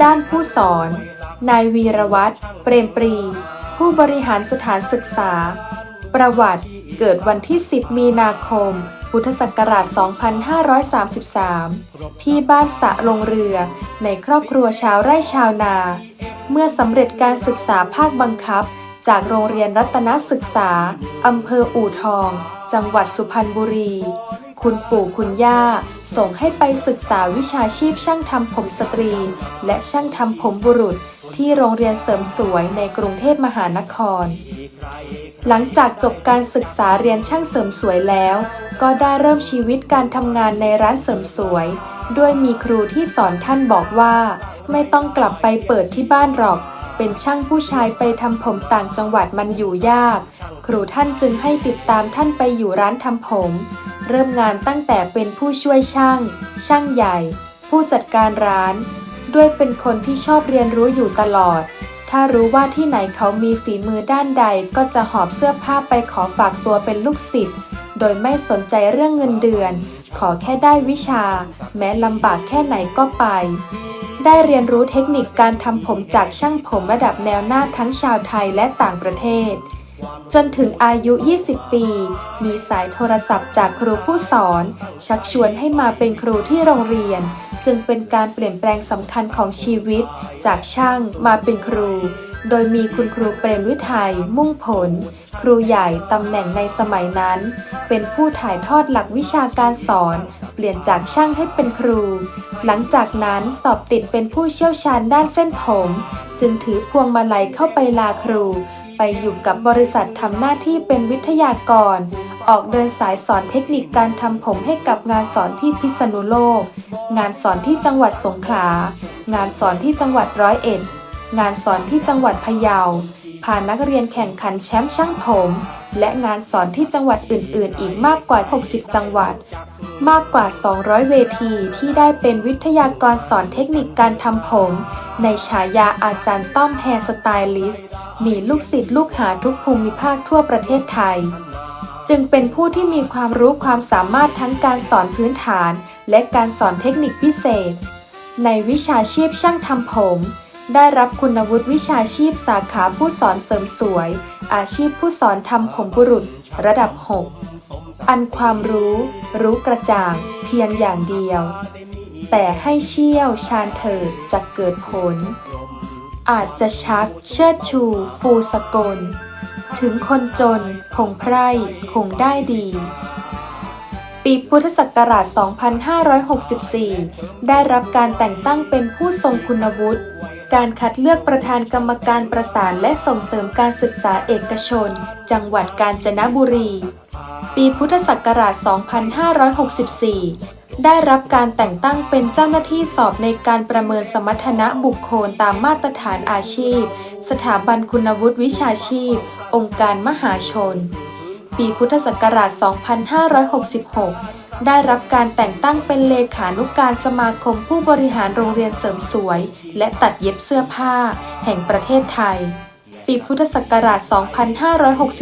ด้านผู้สอน นายวีรวัตรเปรมปรี ผู้บริหารสถานศึกษา ประวัติเกิดวันที่ 10 มีนาคม พุทธศักราช 2533 ที่บ้านสะลงเรือ ในครอบครัวชาวไร่ชาวนา เมื่อสำเร็จการศึกษาภาคบังคับ จากโรงเรียนรัตนศึกษา อำเภออู่ทอง จังหวัดสุพรรณบุรี คุณปู่คุณย่า ส่งให้ไปศึกษาวิชาชีพช่างทำผมสตรี และช่างทำผมบุรุษที่โรงเรียนเสริมสวยในกรุงเทพมหานคร หลังจากจบการศึกษาเรียนช่างเสริมสวยแล้ว ก็ได้เริ่มชีวิตการทำงานในร้านเสริมสวย ด้วยมีครูที่สอนท่านบอกว่า ไม่ต้องกลับไปเปิดที่บ้านหรอก เป็นช่างผู้ชายไปทำผมต่างจังหวัดมันอยู่ยาก ครูท่านจึงให้ติดตามท่านไปอยู่ร้านทำผม เริ่มงานตั้งแต่เป็นผู้ช่วยช่าง ช่างใหญ่ ผู้จัดการร้าน ด้วยเป็นคนที่ชอบเรียนรู้อยู่ตลอด ถ้ารู้ว่าที่ไหนเขามีฝีมือด้านใดก็จะหอบเสื้อผ้าไปขอฝากตัวเป็นลูกศิษย์ โดยไม่สนใจเรื่องเงินเดือน ขอแค่ได้วิชา แม้ลำบากแค่ไหนก็ไป ได้เรียนรู้เทคนิคการทำผมจากช่างผมระดับแนวหน้าทั้งชาวไทยและต่างประเทศ จนถึงอายุ 20 ปี มีสายโทรศัพท์จากครูผู้สอน ชักชวนให้มาเป็นครูที่โรงเรียน จึงเป็นการเปลี่ยนแปลงสำคัญของชีวิต จากช่างมาเป็นครู โดยมีคุณครูเปรมวิทัยมุ่งผล ครูใหญ่ตำแหน่งในสมัยนั้น เป็นผู้ถ่ายทอดหลักวิชาการสอน เปลี่ยนจากช่างให้เป็นครู หลังจากนั้นสอบติดเป็นผู้เชี่ยวชาญด้านเส้นผม จึงถือพวงมาลัยเข้าไปลาครู ไปอยู่กับบริษัททำหน้าที่เป็นวิทยากร ออกเดินสายสอนเทคนิคการทำผมให้กับงานสอนที่พิษณุโลก งานสอนที่จังหวัดสงขลา งานสอนที่จังหวัดร้อยเอ็ด งานสอนที่จังหวัดพะเยาพานักเรียนแข่งขันแชมป์ช่างผม และงานสอนที่จังหวัดอื่น ๆ อีกมากกว่า 60 จังหวัด มากกว่า 200 เวทีที่ได้เป็นวิทยากรสอนเทคนิคการทำผม ในฉายาอาจารย์ต้อมแฮร์สไตลิสต์ มีลูกศิษย์ลูกหาทุกภูมิภาคทั่วประเทศไทย จึงเป็นผู้ที่มีความรู้ความสามารถทั้งการสอนพื้นฐาน และการสอนเทคนิคพิเศษ ในวิชาชีพช่างทำผม ได้รับคุณวุฒิวิชาชีพสาขาผู้สอนเสริมสวย อาชีพผู้สอนทำผมบุรุษ ระดับ 6 อันความรู้ รู้กระจ่าง เพียงอย่างเดียว แต่ให้เชี่ยวชาญเถิดจะเกิดผล อาจจะชักเชิดชูฟูสกล ถึงคนจนคงไพร่คงได้ดี ปีพุทธศักราช 2564 ได้รับการแต่งตั้งเป็นผู้ทรงคุณวุฒิ การคัดเลือกประธานกรรมการประสานและส่งเสริมการศึกษาเอกชน จังหวัดกาญจนบุรี ปีพุทธศักราช 2564 ได้รับการแต่งตั้งเป็นเจ้าหน้าที่สอบในการประเมินสมรรถนะบุคคลตามมาตรฐานอาชีพ สถาบันคุณวุฒิวิชาชีพ องค์การมหาชน ปีพุทธศักราช 2566 ได้รับการแต่งตั้งเป็นเลขานุการสมาคมผู้บริหารโรงเรียนเสริมสวย และตัดเย็บเสื้อผ้า แห่งประเทศไทย ปีพุทธศักราช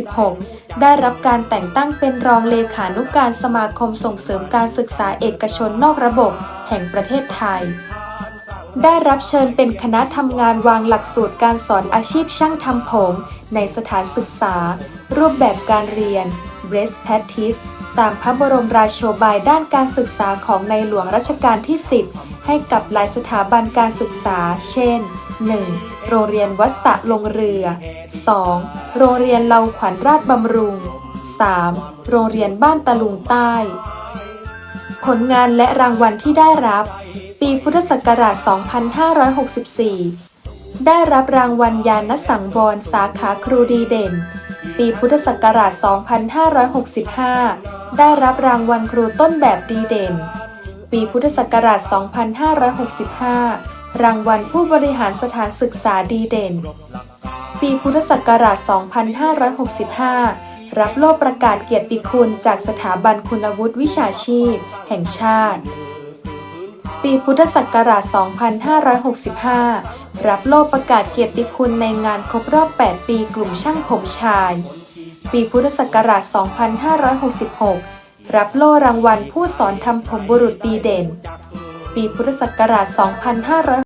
2566 ได้รับการแต่งตั้งเป็นรองเลขานุการสมาคมส่งเสริมการศึกษาเอกชนนอกระบบ แห่งประเทศไทยได้รับเชิญเป็นคณะทำงานวางหลักสูตรการสอนอาชีพช่างทำผม ในสถานศึกษา รูปแบบการเรียน Best Practice ตามพระบรมราโชบายด้านการศึกษาของในหลวงรัชกาลที่ 10 ให้กับหลายสถาบันการศึกษา เช่น 1. โรงเรียนวัดสะลงเรือ 2. โรงเรียนเลาขวัญราชบำรุง 3. โรงเรียนบ้านตะลุงใต้ ผลงานและรางวัลที่ได้รับ ปีพุทธศักราช 2564 ได้รับรางวัลยานสังวรสาขาครูดีเด่น ปีพุทธศักราช 2565 ได้รับรางวัลครูต้นแบบดีเด่น ปีพุทธศักราช 2565 รางวัลผู้บริหารสถานศึกษาดีเด่น ปีพุทธศักราช 2565 รับโล่ประกาศเกียรติคุณจากสถาบันคุณวุฒิวิชาชีพ แห่งชาติ ปีพุทธศักราช 2565 รับโล่ประกาศเกียรติคุณในงานครบรอบ 8 ปีกลุ่มช่างผมชาย ปีพุทธศักราช 2566 รับโล่รางวัลผู้สอนทำผมบุรุษดีเด่น ปีพุทธศักราช 2500